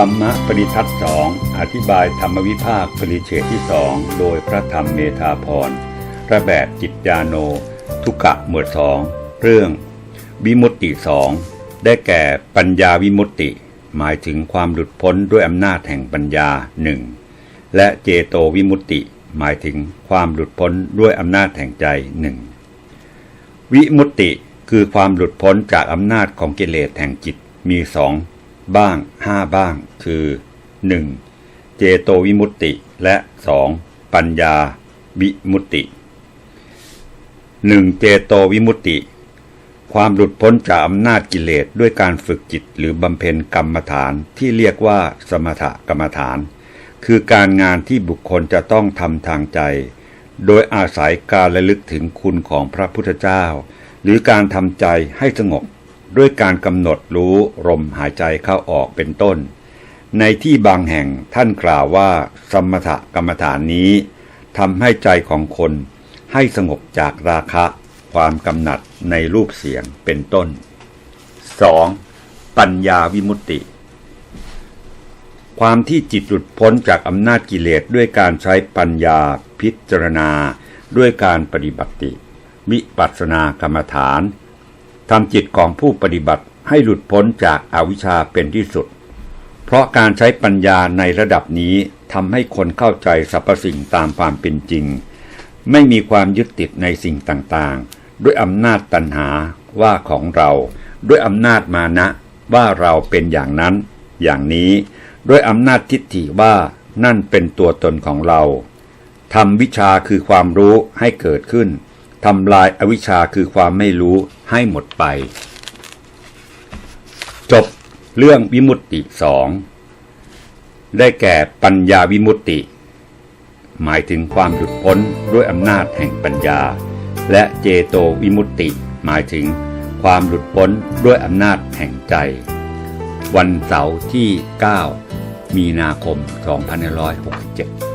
ธรรมะปริทัศสองอธิบายธรรมวิภาคปริเฉดที่สองโดยพระธรรมเมธาพรระแบบจิตยาโน ทุกะหมวดสองเรื่อง วิมุตติสองได้แก่ปัญญาวิมุตติ หมายถึงความหลุดพ้นด้วยอำนาจแห่งปัญญาหนึ่งและเจโตวิมุตติ หมายถึงความหลุดพ้นด้วยอำนาจแห่งใจหนึ่งวิมุตติคือความหลุดพ้นจากอำนาจของกิเลสแห่งจิตมีสอง บ้างห้าบ้าง คือ 1. เจโตวิมุตติ และ 2. ปัญญาวิมุตติ 1. เจโตวิมุตติ ความหลุดพ้นจากอำนาจกิเลสด้วยการฝึกจิตหรือบำเพ็ญกรรมฐานที่เรียกว่าสมถกรรมฐาน คือการงานที่บุคคลจะต้องทำทางใจ โดยอาศัยการระลึกถึงคุณของพระพุทธเจ้า หรือการทำใจให้สงบ ด้วยการกำหนดรู้ลมหายใจเข้าออกเป็นต้น ในที่บางแห่งท่านกล่าวว่า สมถกรรมฐานนี้ทำให้ใจของคนให้สงบจากราคะ ความกำหนัดในรูปเสียงเป็นต้น 2. ปัญญาวิมุตติ ความที่จิตหลุดพ้นจากอำนาจกิเลสด้วยการใช้ปัญญาพิจารณา ด้วยการปฏิบัติ วิปัสสนากรรมฐาน ทำจิตของผู้ปฏิบัติให้หลุดพ้นจากอาวิชชาเป็นที่สุด เพราะการใช้ปัญญาในระดับนี้ทำให้คนเข้าใจสรรพสิ่งตามความเป็นจริง ไม่มีความยึดติดในสิ่งต่างๆ ด้วยอำนาจตัณหาว่าของเรา ด้วยอำนาจมานะว่าเราเป็นอย่างนั้น อย่างนี้ ด้วยอำนาจทิฏฐิว่านั่นเป็นตัวตนของเราทำวิชาคือความรู้ให้เกิดขึ้น ทำลายอวิชชาคือความไม่รู้ให้หมดไป จบเรื่องวิมุตติสองได้แก่ปัญญาวิมุตติ หมายถึงความหลุดพ้นด้วยอำนาจแห่งปัญญา และเจโตวิมุตติ หมายถึงความหลุดพ้นด้วยอำนาจแห่งใจ วันเสาร์ที่ 9 มีนาคม 2567